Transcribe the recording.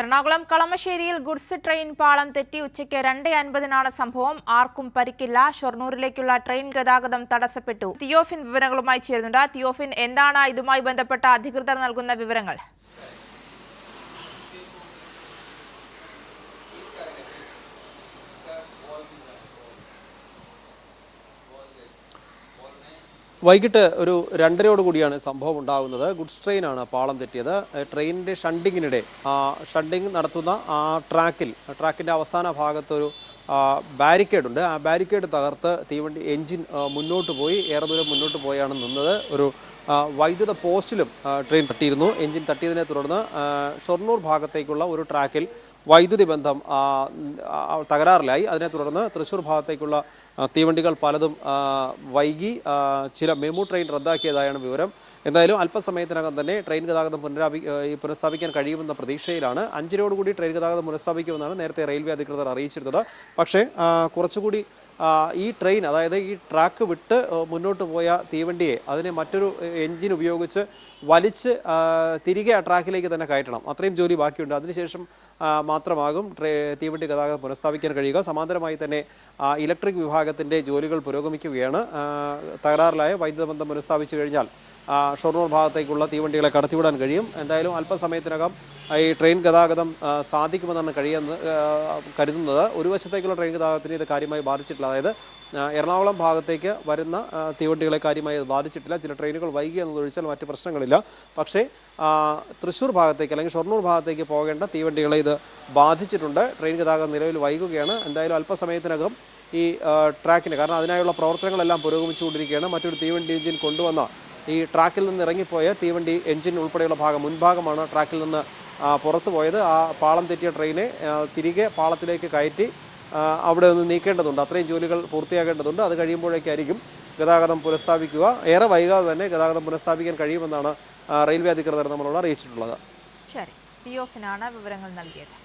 Ernakulam കളമശ്ശേരിയിൽ goods train പാളം തെറ്റി ഉച്ചയ്ക്ക് രണ്ട് അൻപതിനാണ് സംഭവം. ആർക്കും പരിക്കില്ല. ഷൊർണൂരിലേക്കുള്ള ട്രെയിൻ ഗതാഗതം തടസ്സപ്പെട്ടു. തിയോഫിൻ വിവരങ്ങളുമായി ചേരുന്നുണ്ട്. തിയോഫിൻ എന്താണ് ഇതുമായി ബന്ധപ്പെട്ട അധികൃതർ നൽകുന്ന വിവരങ്ങൾ? വൈകിട്ട് ഒരു രണ്ടരയോട് കൂടിയാണ് സംഭവം ഉണ്ടാകുന്നത്. ഗുഡ്സ് ട്രെയിനാണ് പാളം തെറ്റിയത്. ട്രെയിനിന്റെ ഷണ്ടിങ്ങിനിടെ ഷണ്ടിങ് നടത്തുന്ന ആ ട്രാക്കിൽ ട്രാക്കിന്റെ അവസാന ഭാഗത്തൊരു ബാരിക്കേഡ് ഉണ്ട് ആ ബാരിക്കേഡ് തകർത്ത് തീവണ്ടി എൻജിൻ മുന്നോട്ട് പോയി. ഏറെ ദൂരം മുന്നോട്ട് പോയാണ് നിന്നത്. ഒരു വൈദ്യുത പോസ്റ്റിലും ട്രെയിൻ തട്ടിയിരുന്നു. എൻജിൻ തട്ടിയതിനെ തുടർന്ന് ഷൊർണൂർ ഭാഗത്തേക്കുള്ള ഒരു ട്രാക്കിൽ വൈദ്യുതി ബന്ധം തകരാറിലായി. അതിനെ തുടർന്ന് തൃശ്ശൂർ ഭാഗത്തേക്കുള്ള തീവണ്ടികൾ പലതും വൈകി ചില മെമു ട്രെയിൻ റദ്ദാക്കിയതായാണ് വിവരം. എന്തായാലും അല്പസമയത്തിനകം തന്നെ ട്രെയിൻ ഗതാഗതം പുനരാപി പുനഃസ്ഥാപിക്കാൻ കഴിയുമെന്ന പ്രതീക്ഷയിലാണ്. അഞ്ചരയോടുകൂടി ട്രെയിൻ ഗതാഗതം പുനഃസ്ഥാപിക്കുമെന്നാണ് നേരത്തെ റെയിൽവേ അധികൃതർ അറിയിച്ചിരുന്നത്. പക്ഷേ കുറച്ചുകൂടി ഈ ട്രെയിൻ അതായത് ഈ ട്രാക്ക് വിട്ട് മുന്നോട്ട് പോയ തീവണ്ടിയെ അതിനെ മറ്റൊരു എൻജിൻ ഉപയോഗിച്ച് വലിച്ച് തിരികെ ആ ട്രാക്കിലേക്ക് തന്നെ കയറ്റണം. അത്രയും ജോലി ബാക്കിയുണ്ട്. അതിനുശേഷം മാത്രമാകും തീവണ്ടി ഗതാഗതം പുനഃസ്ഥാപിക്കാൻ കഴിയുക. സമാന്തരമായി തന്നെ ഇലക്ട്രിക് വിഭാഗത്തിന്റെ ജോലികൾ പുരോഗമിക്കുകയാണ്. തകരാറിലായ വൈദ്യുത ബന്ധം പുനഃസ്ഥാപിച്ചു കഴിഞ്ഞാൽ ഷൊർണൂർ ഭാഗത്തേക്കുള്ള തീവണ്ടികളെ കടത്തിവിടാൻ കഴിയും. എന്തായാലും അല്പസമയത്തിനകം ഈ ട്രെയിൻ ഗതാഗതം സാധിക്കുമെന്നാണ് കഴിയുന്നത് കരുതുന്നത്. ഒരു വശത്തേക്കുള്ള ട്രെയിൻ ഗതാഗതത്തിന് ഇത് കാര്യമായി ബാധിച്ചിട്ടില്ല. അതായത് എറണാകുളം ഭാഗത്തേക്ക് വരുന്ന തീവണ്ടികളെ കാര്യമായി ബാധിച്ചിട്ടില്ല. ചില ട്രെയിനുകൾ വൈകി എന്നതൊഴിച്ചാൽ മറ്റ് പ്രശ്നങ്ങളില്ല. പക്ഷേ തൃശ്ശൂർ ഭാഗത്തേക്ക് അല്ലെങ്കിൽ ഷൊർണൂർ ഭാഗത്തേക്ക് പോകേണ്ട തീവണ്ടികളെ ഇത് ബാധിച്ചിട്ടുണ്ട്. ട്രെയിൻ ഗതാഗതം നിലവിൽ വൈകുകയാണ്. എന്തായാലും അല്പസമയത്തിനകം ഈ ട്രാക്കിന് കാരണം അതിനായുള്ള പ്രവർത്തനങ്ങളെല്ലാം പുരോഗമിച്ചുകൊണ്ടിരിക്കുകയാണ്. മറ്റൊരു തീവണ്ടി എഞ്ചിൻ കൊണ്ടുവന്ന ഈ ട്രാക്കിൽ നിന്ന് ഇറങ്ങിപ്പോയ തീവണ്ടി എഞ്ചിൻ ഉൾപ്പെടെയുള്ള ഭാഗം മുൻഭാഗമാണ് ട്രാക്കിൽ നിന്ന് പുറത്തു പോയത്. ആ പാളം തെറ്റിയ ട്രെയിനെ തിരികെ പാളത്തിലേക്ക് കയറ്റി അവിടെ നിന്ന് നീക്കേണ്ടതുണ്ട്. അത്രയും ജോലികൾ പൂർത്തിയാക്കേണ്ടതുണ്ട് അത് കഴിയുമ്പോഴേക്കായിരിക്കും ഗതാഗതം പുനഃസ്ഥാപിക്കുക. ഏറെ വൈകാതെ തന്നെ ഗതാഗതം പുനഃസ്ഥാപിക്കാൻ കഴിയുമെന്നാണ് റെയിൽവേ അധികൃതർ നമ്മളോട് അറിയിച്ചിട്ടുള്ളത്. ശരി. വിവരങ്ങൾ നൽകിയത്.